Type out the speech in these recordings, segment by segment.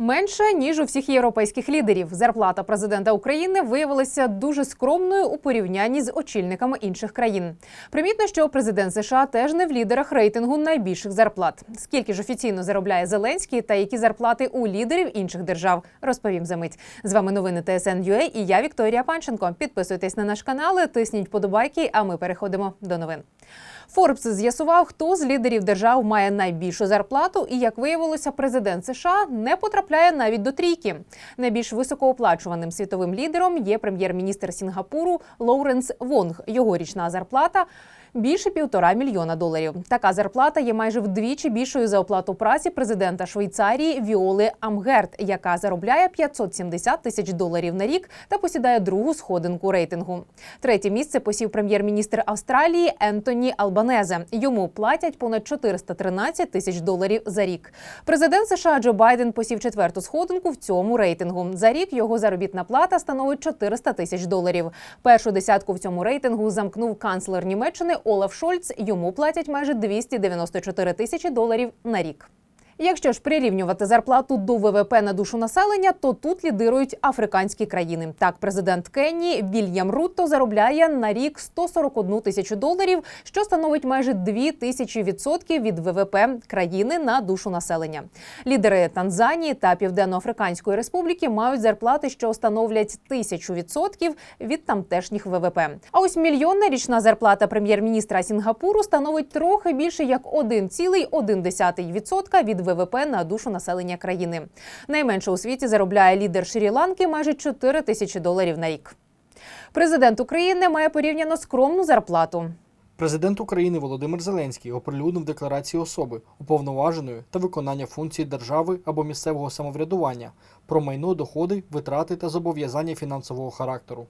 Менше ніж у всіх європейських лідерів. Зарплата президента України виявилася дуже скромною у порівнянні з очільниками інших країн. Примітно, що президент США теж не в лідерах рейтингу найбільших зарплат. Скільки ж офіційно заробляє Зеленський та які зарплати у лідерів інших держав, розповім за мить. З вами новини ТСН.UA і я Вікторія Панченко. Підписуйтесь на наш канал, тисніть подобайки. А ми переходимо до новин. Форбс з'ясував, хто з лідерів держав має найбільшу зарплату, і як виявилося, президент США не потрапляє навіть до трійки. Найбільш високооплачуваним світовим лідером є прем'єр-міністр Сінгапуру Лоуренс Вонг. Його річна зарплата. Більше півтора мільйона доларів. Така зарплата є майже вдвічі більшою за оплату праці президента Швейцарії Віоли Амгерт, яка заробляє 570 тисяч доларів на рік та посідає другу сходинку рейтингу. Третє місце посів прем'єр-міністр Австралії Ентоні Албанезе. Йому платять понад 413 тисяч доларів за рік. Президент США Джо Байден посів четверту сходинку в цьому рейтингу. За рік його заробітна плата становить 400 тисяч доларів. Першу десятку в цьому рейтингу замкнув канцлер Німеччини Олаф Шольц. Йому платять майже 294 тисячі доларів на рік. Якщо ж прирівнювати зарплату до ВВП на душу населення, то тут лідирують африканські країни. Так, президент Кенії Вільям Рутто заробляє на рік 141 тисячу доларів, що становить майже 2 тисячі відсотків від ВВП країни на душу населення. Лідери Танзанії та Південно-Африканської Республіки мають зарплати, що становлять тисячу відсотків від тамтешніх ВВП. А ось мільйонна річна зарплата прем'єр-міністра Сінгапуру становить трохи більше як 1,1% від ВВП на душу населення країни. Найменше у світі заробляє лідер Шрі-Ланки майже 4 тисячі доларів на рік. Президент України має порівняно скромну зарплату. Президент України Володимир Зеленський оприлюднив декларацію особи, уповноваженої та виконання функцій держави або місцевого самоврядування про майно, доходи, витрати та зобов'язання фінансового характеру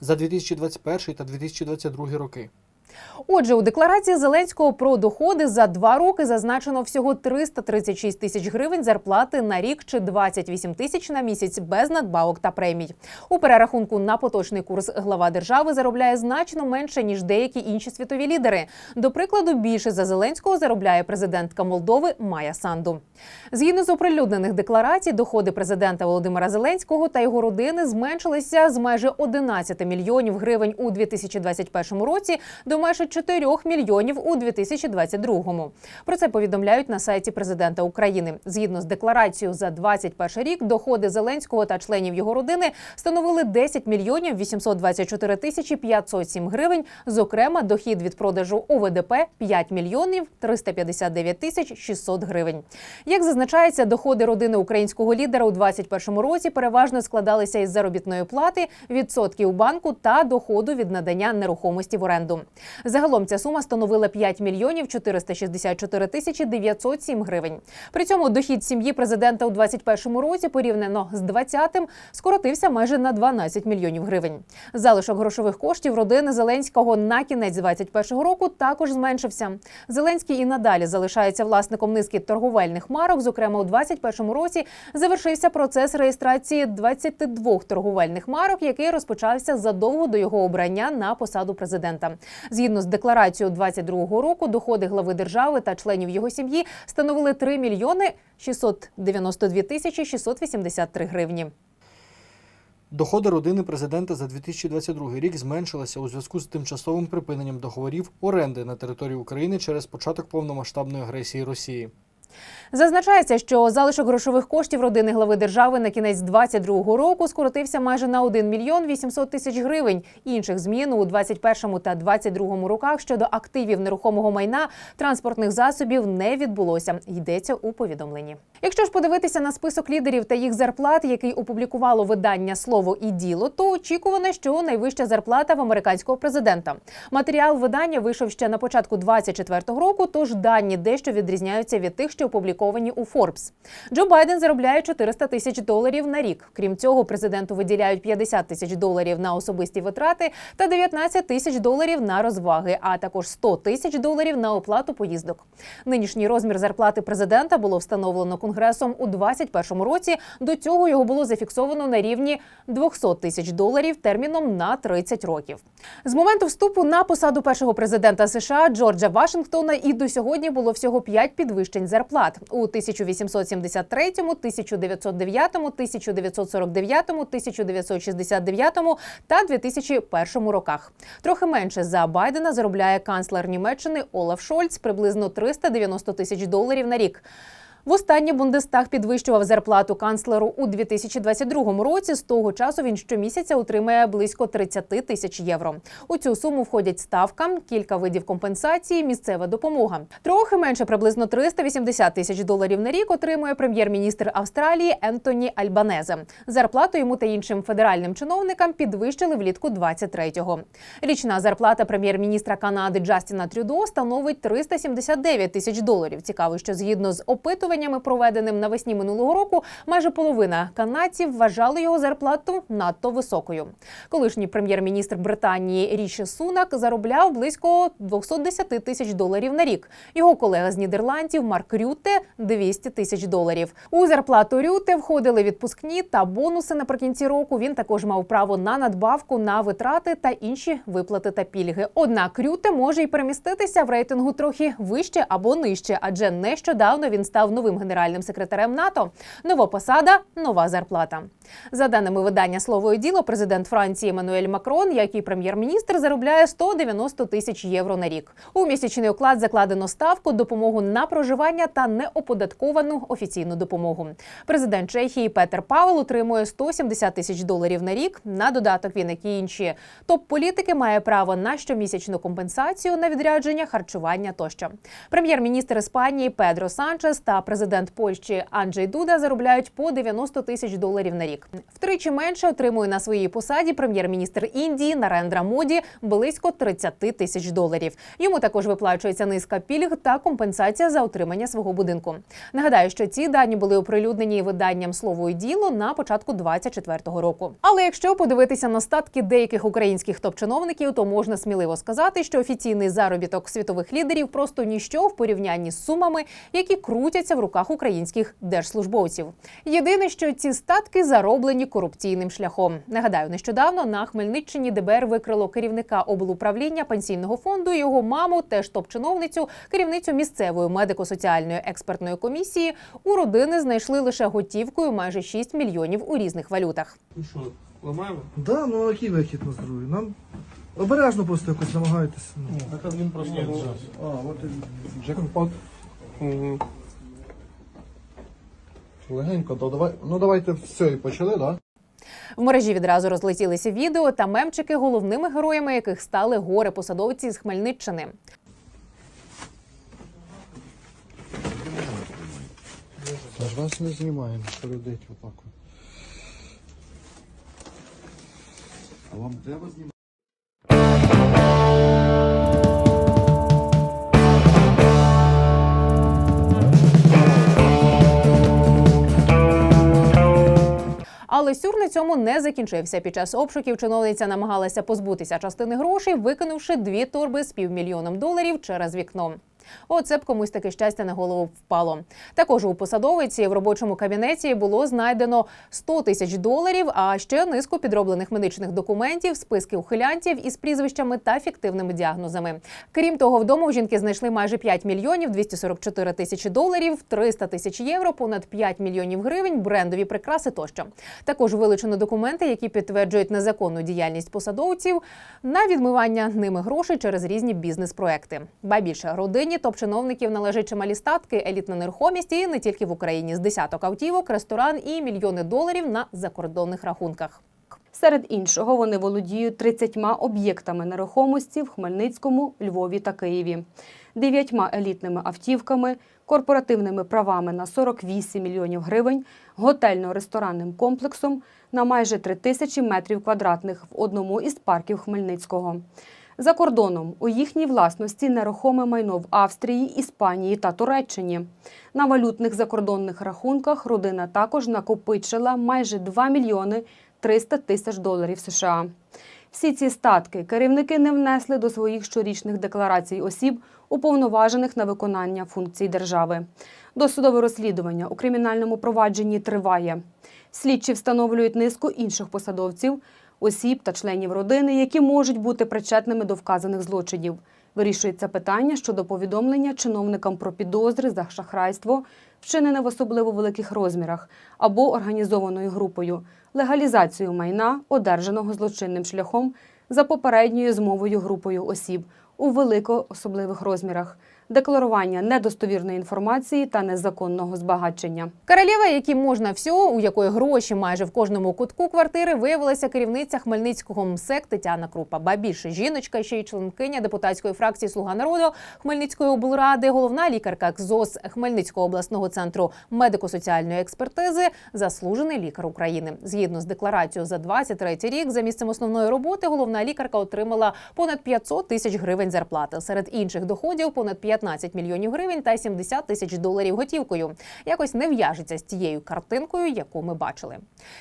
за 2021 та 2022 роки. Отже, у декларації Зеленського про доходи за два роки зазначено всього 336 тисяч гривень зарплати на рік чи 28 тисяч на місяць без надбавок та премій. У перерахунку на поточний курс глава держави заробляє значно менше ніж деякі інші світові лідери. До прикладу, більше за Зеленського заробляє президентка Молдови Майя Санду. Згідно з оприлюднених декларацій, доходи президента Володимира Зеленського та його родини зменшилися з майже 11 мільйонів гривень у 2021 році до майже 4 мільйонів у 2022. Про це повідомляють на сайті президента України. Згідно з декларацією за 2021 рік, доходи Зеленського та членів його родини становили 10 мільйонів 824 тисячі 507 гривень. Зокрема, дохід від продажу ОВДП 5 мільйонів 359 тисяч 600 гривень. Як зазначається, доходи родини українського лідера у 2021 році переважно складалися із заробітної плати, відсотків банку та доходу від надання нерухомості в оренду. Загалом ця сума становила 5 мільйонів 464 тисячі 907 гривень. При цьому дохід сім'ї президента у 2021 році порівняно з 2020 скоротився майже на 12 мільйонів гривень. Залишок грошових коштів родини Зеленського на кінець 2021 року також зменшився. Зеленський і надалі залишається власником низки торговельних марок. Зокрема, у 2021 році завершився процес реєстрації 22 торговельних марок, який розпочався задовго до його обрання на посаду президента. Згідно з декларацією 2022 року, доходи глави держави та членів його сім'ї становили 3 мільйони 692 тисячі 683 гривні. Доходи родини президента за 2022 рік зменшилися у зв'язку з тимчасовим припиненням договорів оренди на території України через початок повномасштабної агресії Росії. Зазначається, що залишок грошових коштів родини глави держави на кінець 2022 року скоротився майже на 1 мільйон 800 тисяч гривень. Інших змін у 2021 та 2022 роках щодо активів нерухомого майна транспортних засобів не відбулося. Йдеться у повідомленні. Якщо ж подивитися на список лідерів та їх зарплат, який опублікувало видання Слово і діло, то очікувано, що найвища зарплата в американського президента. Матеріал видання вийшов ще на початку 2024 року. Тож дані дещо відрізняються від тих, що опубліковані у Forbes. Джо Байден заробляє 400 тисяч доларів на рік. Крім цього, президенту виділяють 50 тисяч доларів на особисті витрати та 19 тисяч доларів на розваги, а також 100 тисяч доларів на оплату поїздок. Нинішній розмір зарплати президента було встановлено конгресом у 2021 році. До цього його було зафіксовано на рівні 200 тисяч доларів терміном на 30 років. З моменту вступу на посаду першого президента США Джорджа Вашингтона і до сьогодні було всього 5 підвищень зарплат зарплат у 1873, 1909, 1949, 1969 та 2001 роках. Трохи менше за Байдена заробляє канцлер Німеччини Олаф Шольц приблизно 390 тисяч доларів на рік. Востаннє Бундестаг підвищував зарплату канцлеру у 2022 році. З того часу він щомісяця отримає близько 30 тисяч євро. У цю суму входять ставка, кілька видів компенсації, місцева допомога. Трохи менше приблизно 380 тисяч доларів на рік отримує прем'єр-міністр Австралії Ентоні Альбанезе. Зарплату йому та іншим федеральним чиновникам підвищили влітку 23-го. Річна зарплата прем'єр-міністра Канади Джастіна Трюдо становить 379 тисяч доларів. Цікаво, що згідно з опитуваннями, проведеним навесні минулого року, майже половина канадців вважали його зарплату надто високою. Колишній прем'єр-міністр Британії Ріші Сунак заробляв близько 210 тисяч доларів на рік. Його колега з Нідерландів Марк Рюте 200 тисяч доларів. У зарплату Рюте входили відпускні та бонуси наприкінці року. Він також мав право на надбавку на витрати та інші виплати та пільги. Однак Рюте може й переміститися в рейтингу трохи вище або нижче, адже нещодавно він став новим генеральним секретарем НАТО. Нова посада, нова зарплата. За даними видання Слово і діло, президент Франції Еммануель Макрон, як і прем'єр-міністр, заробляє 190 тисяч євро на рік. У місячний оклад закладено ставку, допомогу на проживання та неоподатковану офіційну допомогу. Президент Чехії Петер Павел отримує 170 тисяч доларів на рік. На додаток він, як і інші топ-політики, має право на щомісячну компенсацію на відрядження, харчування тощо. Прем'єр-міністр Іспанії Педро Санчес та президент Польщі Анджей Дуда заробляють по 90 тисяч доларів на рік. Втричі менше отримує на своїй посаді прем'єр-міністр Індії Нарендра Моді близько 30 тисяч доларів. Йому також виплачується низка пільг та компенсація за отримання свого будинку. Нагадаю, що ці дані були оприлюднені виданням слово і діло на початку 24-го року. Але якщо подивитися на статки деяких українських топ-чиновників, то можна сміливо сказати, що офіційний заробіток світових лідерів просто ніщо в порівнянні з сумами, які крутяться в руках українських держслужбовців. Єдине, що ці статки зароблені корупційним шляхом. Нагадаю, нещодавно на Хмельниччині ДБР викрило керівника облуправління пенсійного фонду, його маму, теж топ-чиновницю, керівницю місцевої медико-соціальної експертної комісії. У родини знайшли лише готівкою майже 6 мільйонів у різних валютах. Ну що, ламаємо? Да, ну який вихід на здоров'я? Нам обережно просто якось намагайтеся. Ну. Так він просто Ні. А, от і джекпот. Мгм. Легенько, то давай. Ну давайте все і почали, да? В мережі відразу розлетілися відео та мемчики, головними героями яких стали горе посадовці з Хмельниччини. Та ж вас не знімаємо, передить отак. от. А вам треба знімати? Але сюр на цьому не закінчився. Під час обшуків чиновниця намагалася позбутися частини грошей, викинувши дві торби з півмільйоном доларів через вікно. Оце б комусь таке щастя на голову впало. Також у посадовиці в робочому кабінеті було знайдено 100 тисяч доларів, а ще низку підроблених медичних документів, списки ухилянтів із прізвищами та фіктивними діагнозами. Крім того, вдома у жінки знайшли майже 5 мільйонів 244 тисячі доларів, 300 тисяч євро, понад 5 мільйонів гривень, брендові прикраси тощо. Також вилучено документи, які підтверджують незаконну діяльність посадовців на відмивання ними грошей через різні бізнес-проекти. Ба більше родині топ-чиновників належать чималі статки, елітна нерухомість і не тільки в Україні з десяток автівок, ресторан і мільйони доларів на закордонних рахунках. Серед іншого, вони володіють 30 об'єктами нерухомості в Хмельницькому, Львові та Києві, дев'ятьма елітними автівками, корпоративними правами на 48 мільйонів гривень, готельно-ресторанним комплексом на майже 3 тисячі метрів квадратних в одному із парків Хмельницького. За кордоном у їхній власності нерухоме майно в Австрії, Іспанії та Туреччині. На валютних закордонних рахунках родина також накопичила майже 2 мільйони 300 тисяч доларів США. Всі ці статки керівники не внесли до своїх щорічних декларацій осіб, уповноважених на виконання функцій держави. Досудове розслідування у кримінальному провадженні триває. Слідчі встановлюють низку інших посадовців, осіб та членів родини, які можуть бути причетними до вказаних злочинів. Вирішується питання щодо повідомлення чиновникам про підозри за шахрайство, вчинене в особливо великих розмірах, або організованою групою, легалізацію майна, одержаного злочинним шляхом за попередньою змовою групою осіб у велико особливих розмірах, декларування недостовірної інформації та незаконного збагачення. Королева, якій можна все, у якої гроші майже в кожному кутку квартири, виявилася керівниця Хмельницького МСЕК Тетяна Крупа. Ба більше жіночка, ще й членкиня депутатської фракції Слуга народу Хмельницької облради, головна лікарка КЗОС Хмельницького обласного центру медико-соціальної експертизи, заслужений лікар України. Згідно з декларацією за 23 рік, за місцем основної роботи головна лікарка отримала понад 500 тисяч гривень зарплати. Серед інших доходів понад 15 мільйонів гривень та 70 тисяч доларів готівкою. Якось не в'яжеться з тією картинкою, яку ми бачили.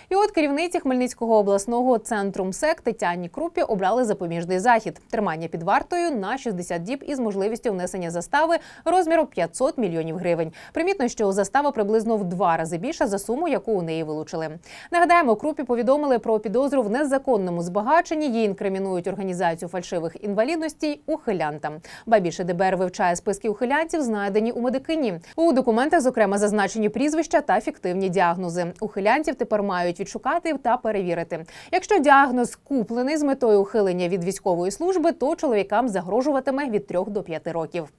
І от керівниці Хмельницького обласного центру МСЕК Тетяні Крупі обрали запобіжний захід тримання під вартою на 60 діб із можливістю внесення застави розміру 500 мільйонів гривень. Примітно, що застава приблизно в два рази більша за суму, яку у неї вилучили. Нагадаємо, Крупі повідомили про підозру в незаконному збагаченні. Їй інкримінують організацію фальшивих інвалідностей ухилянтам. Ба більше ДБР вивчає списки ухилянтів, знайдені у медикині. У документах, зокрема, зазначені прізвища та фіктивні діагнози. Ухилянтів тепер мають відшукати та перевірити. Якщо діагноз куплений з метою ухилення від військової служби, то чоловікам загрожуватиме від 3 до 5 років.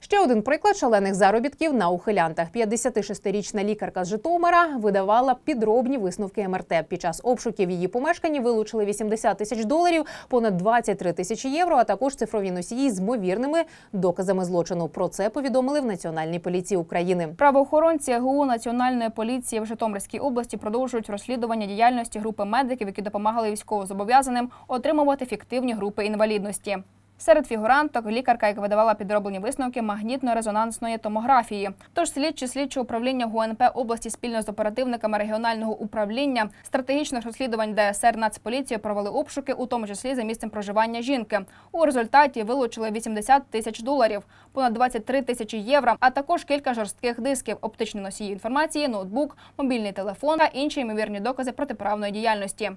Ще один приклад шалених заробітків на ухилянтах. 56-річна лікарка з Житомира видавала підробні висновки МРТ. Під час обшуків її помешканні вилучили 80 тисяч доларів, понад 23 тисячі євро, а також цифрові носії з ймовірними доказами злочину. Про це повідомили в Національній поліції України. Правоохоронці ГУ Національної поліції в Житомирській області продовжують розслідування діяльності групи медиків, які допомагали військовозобов'язаним отримувати фіктивні групи інвалідності. Серед фігуранток лікарка, яка видавала підроблені висновки магнітно-резонансної томографії. Тож слідчі слідчого управління ГУНП області спільно з оперативниками регіонального управління стратегічних розслідувань ДСР Нацполіції провели обшуки, у тому числі за місцем проживання жінки. У результаті вилучили 80 тисяч доларів, понад 23 тисячі євро, а також кілька жорстких дисків, оптичні носії інформації, ноутбук, мобільний телефон та інші ймовірні докази протиправної діяльності.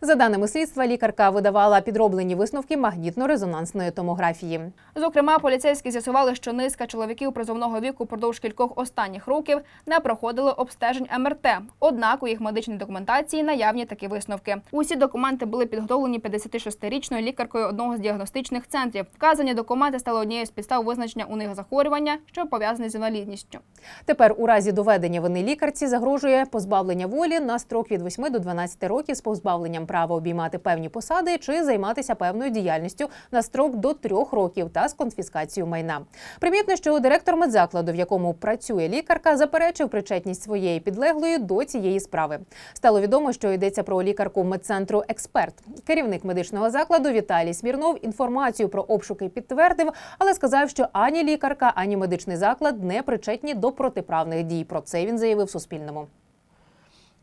За даними слідства, лікарка видавала підроблені висновки магнітно-резонансної томографії. Зокрема, поліцейські з'ясували, що низка чоловіків призовного віку впродовж кількох останніх років не проходили обстежень МРТ. Однак у їх медичній документації наявні такі висновки. Усі документи були підготовлені 56-річною лікаркою одного з діагностичних центрів. Вказані документи стали однією з підстав визначення у них захворювання, що пов'язане з інвалідністю. Тепер у разі доведення вини лікарці загрожує позбавлення волі на строк від 8 до 12 років з позбавленням права обіймати певні посади чи займатися певною діяльністю на строк до 3 років та з конфіскацією майна. Примітно, що директор медзакладу, в якому працює лікарка, заперечив причетність своєї підлеглої до цієї справи. Стало відомо, що йдеться про лікарку медцентру Експерт. Керівник медичного закладу Віталій Смірнов інформацію про обшуки підтвердив, але сказав, що ані лікарка, ані медичний заклад не причетні до протиправних дій. Про це він заявив Суспільному.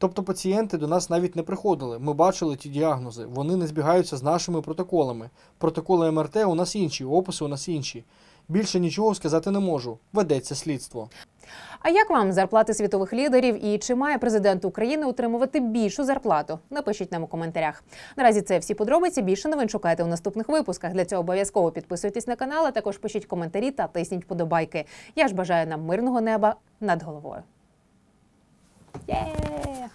Тобто пацієнти до нас навіть не приходили. Ми бачили ті діагнози. Вони не збігаються з нашими протоколами. Протоколи МРТ у нас інші, описи у нас інші. Більше нічого сказати не можу. Ведеться слідство. А як вам зарплати світових лідерів і чи має президент України отримувати більшу зарплату? Напишіть нам у коментарях. Наразі це всі подробиці. Більше новин шукайте у наступних випусках. Для цього обов'язково підписуйтесь на канал, а також пишіть коментарі та тисніть подобайки. Я ж бажаю нам мирного неба над головою. Yeah.